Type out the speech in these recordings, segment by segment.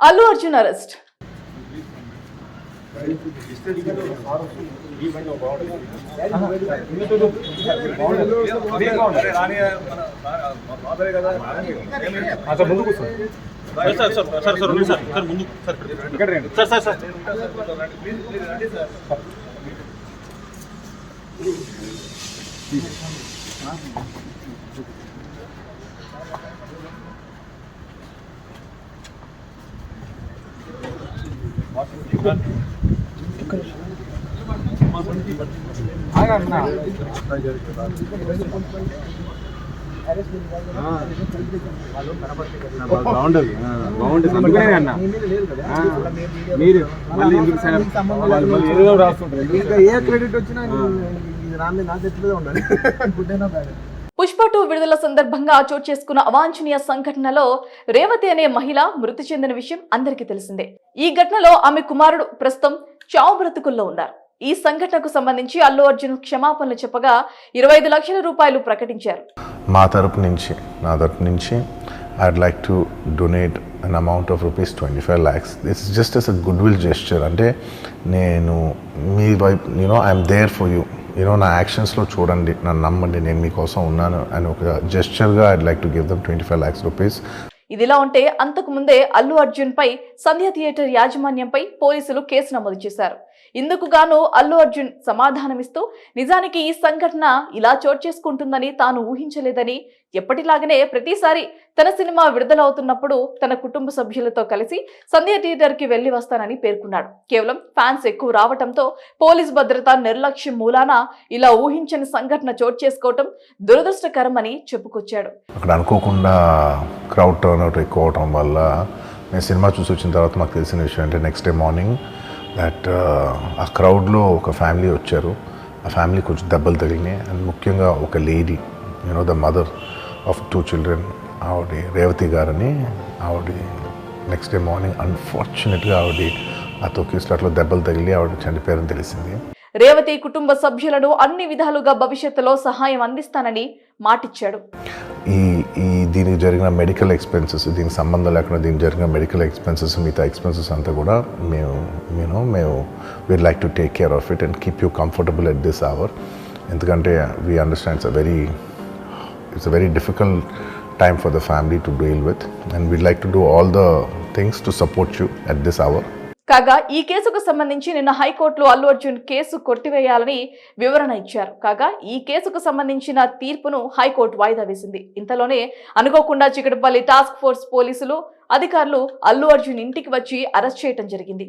Allu Arjun arrest sir ముందు కూర్చోండి sir sir sir sir ఉంది సార్ సార్ ముందు సార్ ఇక్కడ రండి సార్ సార్ సార్ ఆగన్నా బాగుండదు బాగుంటుంది. అందుకనే అన్న ఆ, మీరు మళ్ళీ రాస్తుంటారు ఇంకా ఏ క్రెడిట్ వచ్చినా ఇది రాని నా చేతిలో ఉండాలి. గుడ్ అయినా బ్యాడ్ పుష్ప టూ విడుదల సందర్భంగా చోటు చేసుకున్న అవాంఛనీయ సంఘటనలో రేవతి అనే మహిళ మృతి చెందిన విషయం అందరికీ తెలిసిందే. ఈ ఘటనలో ఆమె కుమారుడు ప్రస్తుతం చావు బ్రతుకుల్లో ఉన్నారు. ఈ సంఘటనకు సంబంధించి అల్లు అర్జున్ క్షమాపణలు చెప్పగా ఇరవై ఐదు లక్షల రూపాయలు ప్రకటించారు. మా తరపు నుంచి నా తరపు నుంచి I'd like to donate an amount of rupees twenty five lakhs this just as a goodwill gesture అంటే నేను మీ వైపు you know I'm there for you you know నా యాక్షన్స్లో చూడండి నన్ను నమ్మండి నేను మీకోసం ఉన్నాను అని ఒక జెస్చర్గా I'd like to give them twenty five lakhs rupees ఇదిలా ఉంటే అంతకు ముందే అల్లు అర్జున్ పై సంధ్య థియేటర్ యాజమాన్యంపై పోలీసులు కేసు నమోదు చేశారు. ఇందుకు గాను అల్లు అర్జున్ సమాధానమిస్తూ నిజానికి ఈ సంఘటన ఇలా చోటు చేసుకుంటుందని తాను ఊహించలేదని ఎప్పటిలాగనే ప్రతిసారి తన సినిమా విడుదలవుతున్నప్పుడు తన కుటుంబ సభ్యులతో కలిసి సంధ్య థియేటర్కి వెళ్ళి వస్తానని పేర్కొన్నాడు. కేవలం ఫ్యాన్స్ ఎక్కువ రావటంతో పోలీస్ భద్రత నిర్లక్ష్యం మూలాన ఇలా ఊహించని సంఘటన చోటు చేసుకోవటం దురదృష్టకరమని చెప్పుకొచ్చాడు. అక్కడ అనుకోకుండా క్రౌడ్ టర్న్ అవుట్ ఎక్కువ అవటం వల్ల నేను సినిమా చూసి వచ్చిన తర్వాత మాకు తెలిసిన విషయం అంటే నెక్స్ట్ డే మార్నింగ్ దట్ ఆ క్రౌడ్లో ఒక ఫ్యామిలీ వచ్చారు. ఆ ఫ్యామిలీ కొంచెం దెబ్బలు తగిలినాయి. అండ్ ముఖ్యంగా ఒక lady you know the mother of two children ఆవిడ రేవతి గారని ఆవిడ నెక్స్ట్ డే మార్నింగ్ అన్ఫార్చునేట్గా ఆవిడ ఆ తొక్కిస్లాట్లో దెబ్బలు తగిలి ఆవిడ చనిపోయారని తెలిసింది. రేవతి కుటుంబ సభ్యులను అన్ని విధాలుగా భవిష్యత్తులో సహాయం అందిస్తానని మాటిచ్చాడు. ఈ ఈ దీనికి జరిగిన మెడికల్ ఎక్స్పెన్సెస్ దీనికి సంబంధం లేకుండా దీనికి జరిగిన మెడికల్ ఎక్స్పెన్సెస్ మిగతా ఎక్స్పెన్సెస్ అంతా కూడా మేము మేము మేము we like to take care of it and keep you comfortable at this hour ఎందుకంటే we understands a very It's a very difficult time for the family to deal with and we'd like to do all the things to support you at this hour కాగా ఈ కేసుకు సంబంధించి నిన్న హైకోర్టులో Allu Arjun case కొట్టివేయాలని వివరణ ఇచ్చారు. కాగా ఈ కేసుకు సంబంధించిన తీర్పును హైకోర్టు వాయిదా వేసింది. ఇంతలోనే అనుకోకుండా చికటపల్లి టాస్క్ ఫోర్స్ పోలీసులు అధికారులు అల్లు అర్జున్ ఇంటికి వచ్చి అరెస్ట్ చేయడం జరిగింది.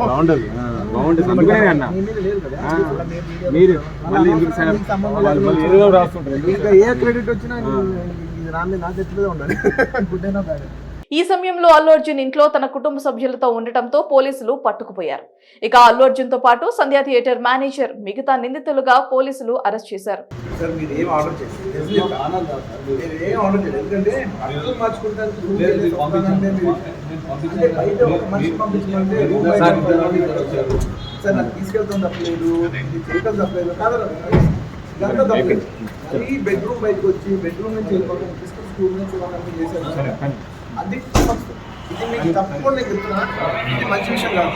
బాగుండదు బాగుంటుంది. అందుకనే అన్న ఆ, మీరు మళ్ళీ ఎందుకు రాస్తుంటారు ఇంకా ఏ క్రెడిట్ వచ్చినా ఇది రాని నా చేతిలో ఉండాలి. గుడ్ అయినా బ్యాడ్. ఈ సమయంలో అల్లు అర్జున్ ఇంట్లో తన కుటుంబ సభ్యులతో ఉండటంతో పోలీసులు పట్టుకుపోయారు. ఇక అల్లు అర్జున్తో పాటు సంధ్యా థియేటర్ మేనేజర్ మిగతా నిందితులుగా పోలీసులు అరెస్ట్ చేశారు. సార్ నాకు తీసుకెళ్తాం తప్పలేదు. చేయటం తప్పలేదు. కాదు ఇదంతా తప్పలేదు. ఈ బెడ్రూమ్ బయటకు వచ్చి బెడ్రూమ్ నుంచి వెళ్ళిపోవడం తీసుకుని స్కూల్ నుంచి వాళ్ళని చేశారు. సార్ అది తప్పు. ఇది మీకు తప్పు నేను చెప్తున్నా. ఇది మంచి విషయం కాదు.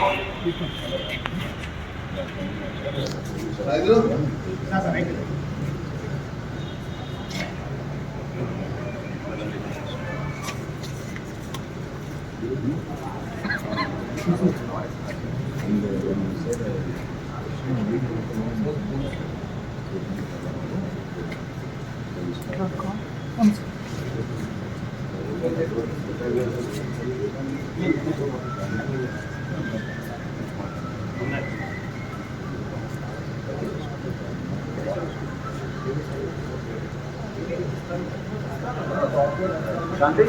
Thank you. शांति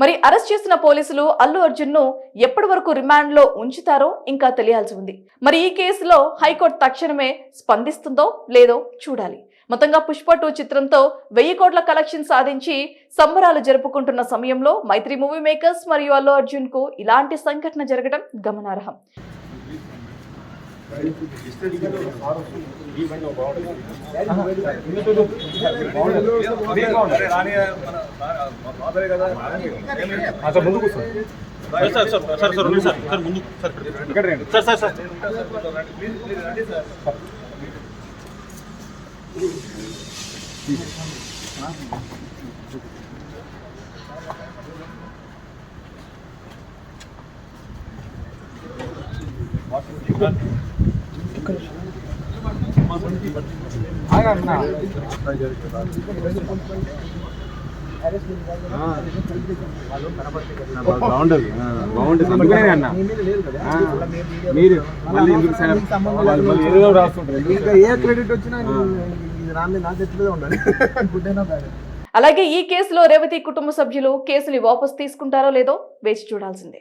మరి అరెస్ట్ చేసిన పోలీసులు అల్లు అర్జున్ను ఎప్పటి వరకు రిమాండ్లో ఉంచుతారో ఇంకా తెలియాల్సి ఉంది. మరి ఈ కేసులో హైకోర్టు తక్షణమే స్పందిస్తుందో లేదో చూడాలి. మొత్తంగా పుష్ప టూ చిత్రంతో వెయ్యి కోట్ల కలెక్షన్ సాధించి సంబరాలు జరుపుకుంటున్న సమయంలో మైత్రి మూవీ మేకర్స్ మరియు అల్లు అర్జున్కు ఇలాంటి సంఘటన జరగడం గమనార్హం. అసలు ముందు కూర్చో సార్ సార్ సార్ సార్ ఉండండి సార్ సార్ ముందు సార్ ఇక్కడ రండి సార్ సార్ సార్ ఆగన్నా. అందుకనే అన్న మీరు మళ్ళీ ఎందుకు రాస్తుంటారు ఏ క్రెడిట్ వచ్చినా నా చేతిలో ఉండాలి గుడ్ అయినా అలాగే ఈ కేసులో రేవతి కుటుంబ సభ్యులు కేసుని వాపసు తీసుకుంటారో లేదో వేచి చూడాల్సిందే.